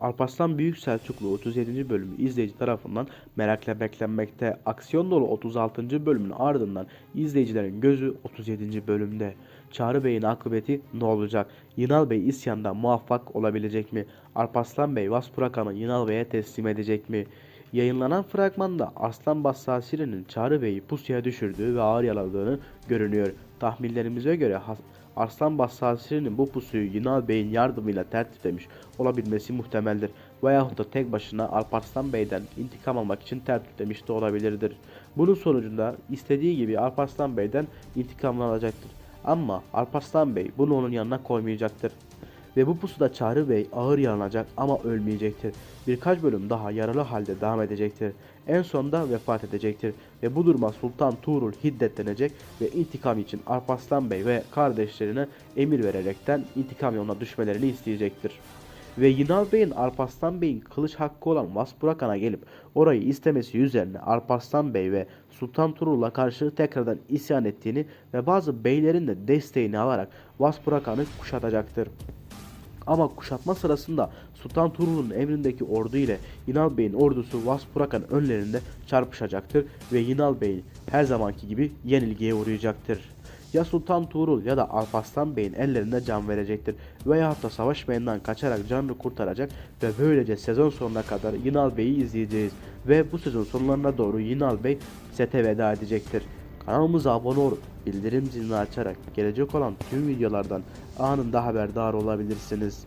Alparslan Büyük Selçuklu 37. bölümü izleyici tarafından merakla beklenmekte. Aksiyon dolu 36. bölümün ardından izleyicilerin gözü 37. bölümde. Çağrı Bey'in akıbeti ne olacak? Yınal Bey isyanda muvaffak olabilecek mi? Alparslan Bey Vaspurakan'ı Yınal Bey'e teslim edecek mi? Yayınlanan fragmanda Arslan Bassasiri'nin Çağrı Bey'i pusuya düşürdüğü ve ağır yaladığını görünüyor. Tahminlerimize göre Arslan Bassasiri'nin bu pusuyu Yunal Bey'in yardımıyla tertiplemiş olabilmesi muhtemeldir. Veyahut da tek başına Alparslan Bey'den intikam almak için tertiplemiş de olabilirdir. Bunun sonucunda istediği gibi Alparslan Bey'den intikamını alacaktır. Ama Alparslan Bey bunu onun yanına koymayacaktır. Ve bu pusuda Çağrı Bey ağır yaralanacak ama ölmeyecektir. Birkaç bölüm daha yaralı halde devam edecektir. En sonunda vefat edecektir. Ve bu duruma Sultan Tuğrul hiddetlenecek ve intikam için Alparslan Bey ve kardeşlerine emir vererekten intikam yoluna düşmelerini isteyecektir. Ve Yinal Bey'in Alparslan Bey'in kılıç hakkı olan Vaspurakan'a gelip orayı istemesi üzerine Alparslan Bey ve Sultan Turul'la karşı tekrardan isyan ettiğini ve bazı beylerin de desteğini alarak Vaspurakan'ı kuşatacaktır. Ama kuşatma sırasında Sultan Turul'un emrindeki ordu ile Yinal Bey'in ordusu Vaspurakan önlerinde çarpışacaktır ve Yinal Bey her zamanki gibi yenilgiye uğrayacaktır. Ya Sultan Tuğrul ya da Alparslan Bey'in ellerinde can verecektir veyahut da savaş meydanından kaçarak canını kurtaracak ve böylece sezon sonuna kadar Yinal Bey'i izleyeceğiz ve bu sezon sonlarına doğru Yinal Bey sete veda edecektir. Kanalımıza abone olup bildirim zilini açarak gelecek olan tüm videolardan anında haberdar olabilirsiniz.